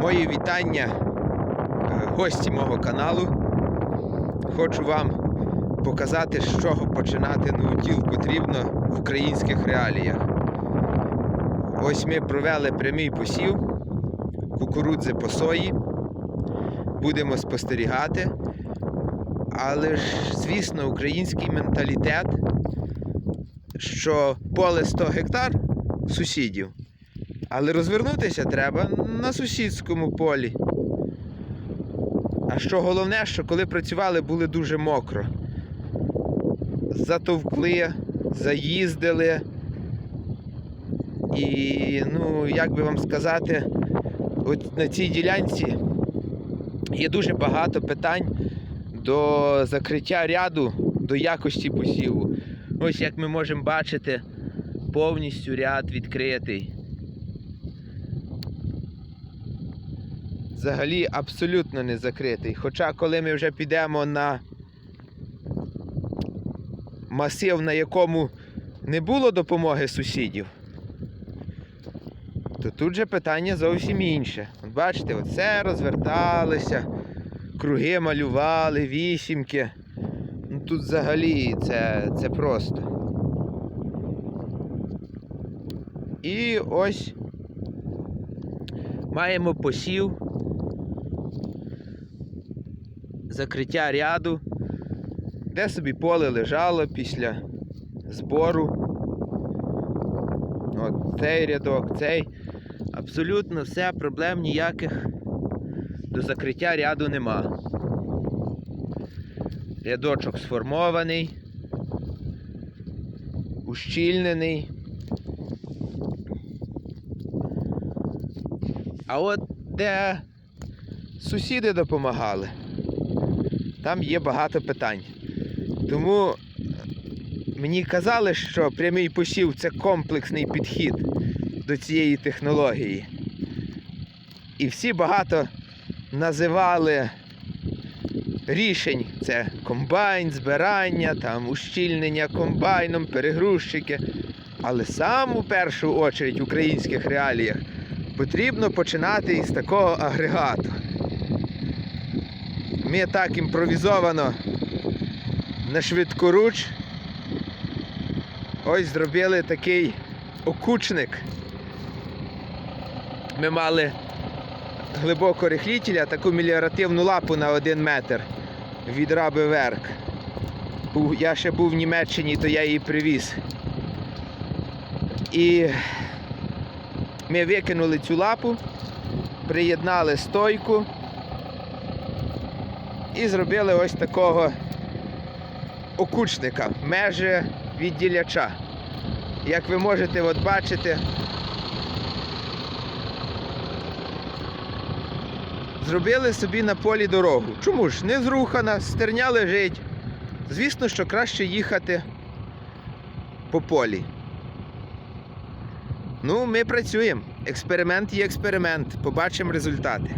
Мої вітання е, гості мого каналу. Хочу вам показати, з чого починати науділ потрібно в українських реаліях. Ось ми провели прямий посів кукурудзи по сої. Будемо спостерігати. Але ж, звісно, український менталітет, що поле 100 гектар сусідів. Але розвернутися треба на сусідському полі. А що головне, що коли працювали, були дуже мокро. Затовкли, заїздили. І, ну, як би вам сказати, от на цій ділянці є дуже багато питань до закриття ряду, до якості посіву. Ось як ми можемо бачити, повністю ряд відкритий. Взагалі абсолютно не закритий. Хоча, коли ми вже підемо на масив, на якому не було допомоги сусідів, то тут же питання зовсім інше. От бачите, оце розверталися, круги малювали, вісімки. Ну тут взагалі це, це просто. І ось маємо посів, закриття ряду, де собі поле лежало після збору. От цей рядок, цей. Абсолютно все, проблем ніяких до закриття ряду нема. Рядочок сформований, ущільнений. А от де сусіди допомагали, там є багато питань. Тому мені казали, що прямий посів це комплексний підхід до цієї технології. І всі багато називали рішень. Це комбайн, збирання, там ущільнення комбайном, перегрузчики. Але сам у першу очередь в українських реаліях потрібно починати із такого агрегату. Ми так імпровізовано на швидкоруч ось зробили такий окучник. Ми мали глибоко рихлітеля, таку меліоративну лапу на один метр від раби Верк. Я ще був в Німеччині, то я її привіз. І ми викинули цю лапу, приєднали стойку і зробили ось такого окучника, межі відділяча. Як ви можете от бачити, зробили собі на полі дорогу. Чому ж? Не зрухана, стерня лежить. Звісно, що краще їхати по полі. Ну, ми працюємо. Експеримент є експеримент. Побачимо результати.